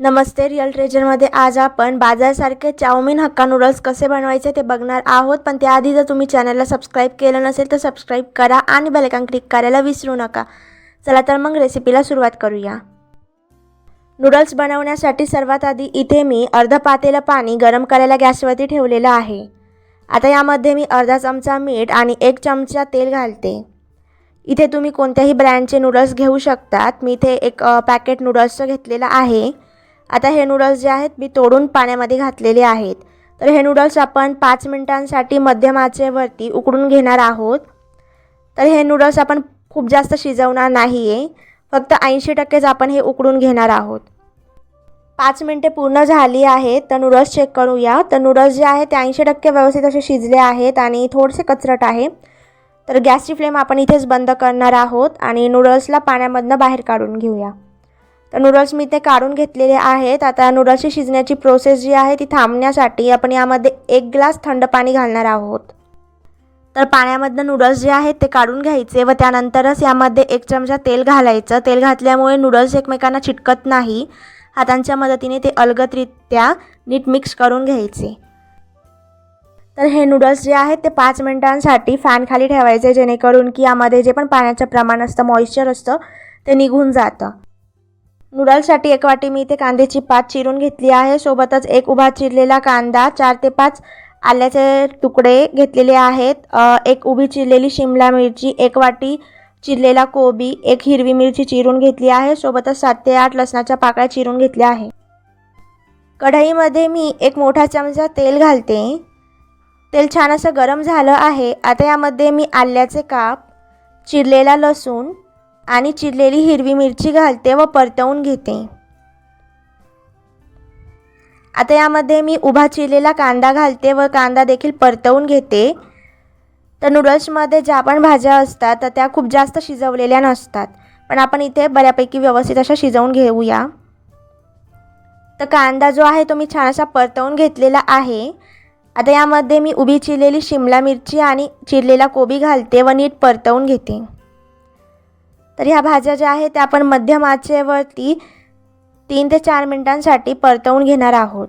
नमस्ते real ट्रेजरमध्ये आज आपण बाजारसारखे chow mein hakka noodles कसे बनवायचे ते बघणार आहोत. पण त्याआधी जर तुम्ही चॅनलला सबस्क्राईब केलं नसेल तर सबस्क्राईब करा आणि बेलकॉन क्लिक करायला विसरू नका. चला तर मग रेसिपीला सुरुवात करूया. नूडल्स बनवण्यासाठी सर्वात आधी इथे मी अर्ध पातेलं पाणी गरम करायला गॅसवरती ठेवलेलं आहे. आता यामध्ये मी अर्धा चमचा मीठ आणि एक चमचा तेल घालते. इथे तुम्ही कोणत्याही ब्रँडचे नूडल्स घेऊ शकतात. मी इथे एक पॅकेट नूडल्सचं घेतलेलं आहे. आता हे नूडल्स जे आहेत मी तोडून पाण्यामध्ये घातलेले आहेत. तर हे नूडल्स आपण पाच मिनिटांसाठी मध्यम आचेवरती उकडून घेणार आहोत. तर हे नूडल्स आपण खूप जास्त शिजवणार नाही आहे फक्त ऐंशी टक्केच आपण हे उकडून घेणार आहोत. पाच मिनटे पूर्ण झाली आहेत तर नूडल्स चेक करूया. तर नूडल्स जे आहेत ते ऐंशी टक्के व्यवस्थित असे शिजले आहेत आणि थोडेसे कचरट आहे. तर गॅसची फ्लेम आपण इथेच बंद करणार आहोत आणि नूडल्सला पाण्यामधनं बाहेर काढून घेऊया. तर नूडल्स मी ते काढून घेतलेले आहेत. आता नूडल्सची शिजण्याची प्रोसेस जी आहे ती थांबण्यासाठी आपण यामध्ये एक ग्लास थंड पाणी घालणार आहोत. तर पाण्यामधनं नूडल्स जे आहेत ते काढून घ्यायचे व त्यानंतरच यामध्ये एक चमचा तेल घालायचं. तेल घातल्यामुळे नूडल्स एकमेकांना चिटकत नाही. हातांच्या मदतीने ते अलगदरित्या नीट मिक्स करून घ्यायचे. तर हे नूडल्स जे आहेत ते पाच मिनिटांसाठी फॅनखाली ठेवायचे जेणेकरून की यामध्ये जे पण पाण्याचं प्रमाण असतं मॉइश्चर असतं ते निघून जातं. नूडल्ससाठी एक वाटी मी इथे कांद्याची पात चिरून घेतली आहे. सोबतच एक उभा चिरलेला कांदा चार ते पाच आल्याचे तुकडे घेतलेले आहेत. एक उभी चिरलेली शिमला मिरची एक वाटी चिरलेला कोबी एक हिरवी मिरची चिरून घेतली आहे. सोबतच सात ते आठ लसणाच्या पाकळ्या चिरून घेतल्या आहे. कढईमध्ये मी एक मोठा चमचा तेल घालते. तेल छान असं गरम झालं आहे. आता यामध्ये मी आल्याचे काप चिरलेला लसूण आणि चिरलेली हिरवी मिरची घालते व परतवून घेते. आता यामध्ये मी उभा चिरलेला कांदा घालते व कांदा देखील परतवून घेते. तर नूडल्समध्ये ज्या पण भाज्या असतात तर त्या खूप जास्त शिजवलेल्या नसतात. पण आपण इथे बऱ्यापैकी व्यवस्थित अशा शिजवून घेऊया. तर कांदा जो आहे तो मी छान असा परतवून घेतलेला आहे. आता यामध्ये मी उभी चिरलेली शिमला मिरची आणि चिरलेला कोबी घालते व नीट परतवून घेते. तर ह्या भाज्या ज्या आहेत त्या आपण मध्यम आचेवरती तीन ते चार मिनिटांसाठी परतवून घेणार आहोत.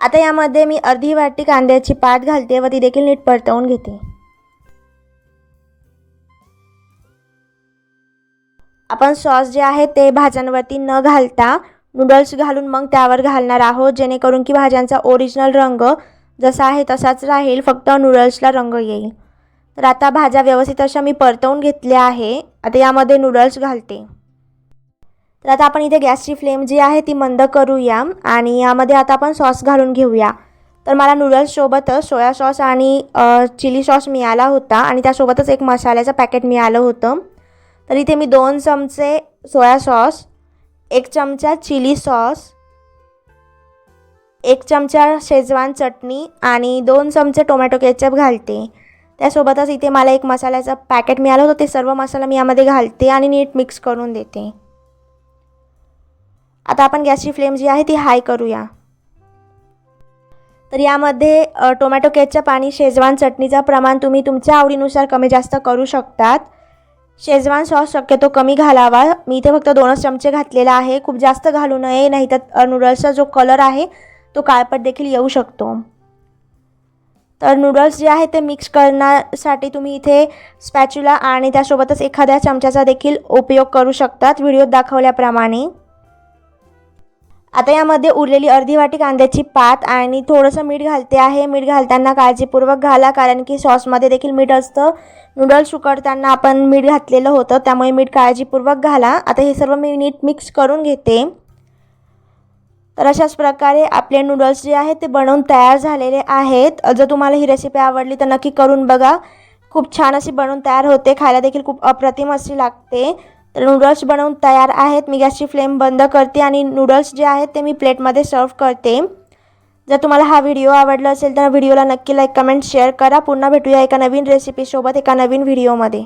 आता यामध्ये मी अर्धी वाटी कांद्याची पात घालते व ती देखील नीट परतवून घेते. आपण सॉस जे आहे ते भाज्यांवरती न घालता नूडल्स घालून मग त्यावर घालणार आहोत जेणेकरून की भाज्यांचा ओरिजिनल रंग जसा आहे तसाच राहील फक्त नूडल्सला रंग येईल. तर आता भाज्या व्यवस्थित अशा मी परतवून घेतल्या आहे. आता यामध्ये नूडल्स घालते. तर आता आपण इथे गॅसची फ्लेम जी आहे ती मंद करूया आणि यामध्ये आता आपण सॉस घालून घेऊया. तर मला नूडल्ससोबतच सोया सॉस आणि चिली सॉस मिळाला होता आणि त्यासोबतच एक मसाल्याचं पॅकेट मिळालं होतं. तर इथे मी दोन चमचे सोया सॉस एक चमचा चिली सॉस एक चमचा शेजवान चटणी आणि दोन चमचे टोमॅटो केचप घालते. त्यासोबतच इथे मला एक मसाल्याचं पॅकेट मिळालं होतं. ते सर्व मसाला मी यामध्ये घालते आणि नीट मिक्स करून देते. आता आपण गॅसची फ्लेम जी आहे ती हाय करूया. तर यामध्ये टोमॅटो केचप आणि शेजवान चटणीचं प्रमाण तुम्ही तुमच्या आवडीनुसार कमी जास्त करू शकतात. शेजवान सॉस शक्यतो कमी घालावा. मी इथे फक्त दोनच चमचे घातलेला आहे. खूप जास्त घालू नये नाही तर नूडल्सचा जो कलर आहे तो काळपट देखील येऊ शकतो. तर नूडल्स जे आहे ते मिक्स करण्यासाठी तुम्ही इथे स्पॅच्युला आणि त्यासोबतच एखाद्या चमच्याचा देखील उपयोग करू शकतात. व्हिडिओत दाखवल्याप्रमाणे. आता यामध्ये उरलेली अर्धी वाटी कांद्याची पात आणि थोडंसं मीठ घालते आहे. मीठ घालताना काळजीपूर्वक घाला कारण की सॉसमध्ये देखील मीठ असतं. नूडल्स उकडताना आपण मीठ घातलेलं होतं त्यामुळे मीठ काळजीपूर्वक घाला. आता हे सर्व मी नीट मिक्स करून घेते. तर अशाच प्रकारे आपले नूडल्स जे आहेत ते बनवून तयार झालेले आहेत. जर तुम्हाला ही रेसिपी आवडली तर नक्की करून बघा. खूप छान अशी बनवून तयार होते. खायला देखील खूप अप्रतिम अशी लागते. तर नूडल्स बनवून तयार आहेत. मी गॅसची फ्लेम बंद करते आणि नूडल्स जे आहेत ते मी प्लेटमध्ये सर्व करते. जर तुम्हाला हा व्हिडिओ आवडला असेल तर व्हिडिओला नक्की लाईक कमेंट शेअर करा. पुन्हा भेटूया एका नवीन रेसिपीसोबत एका नवीन व्हिडिओमध्ये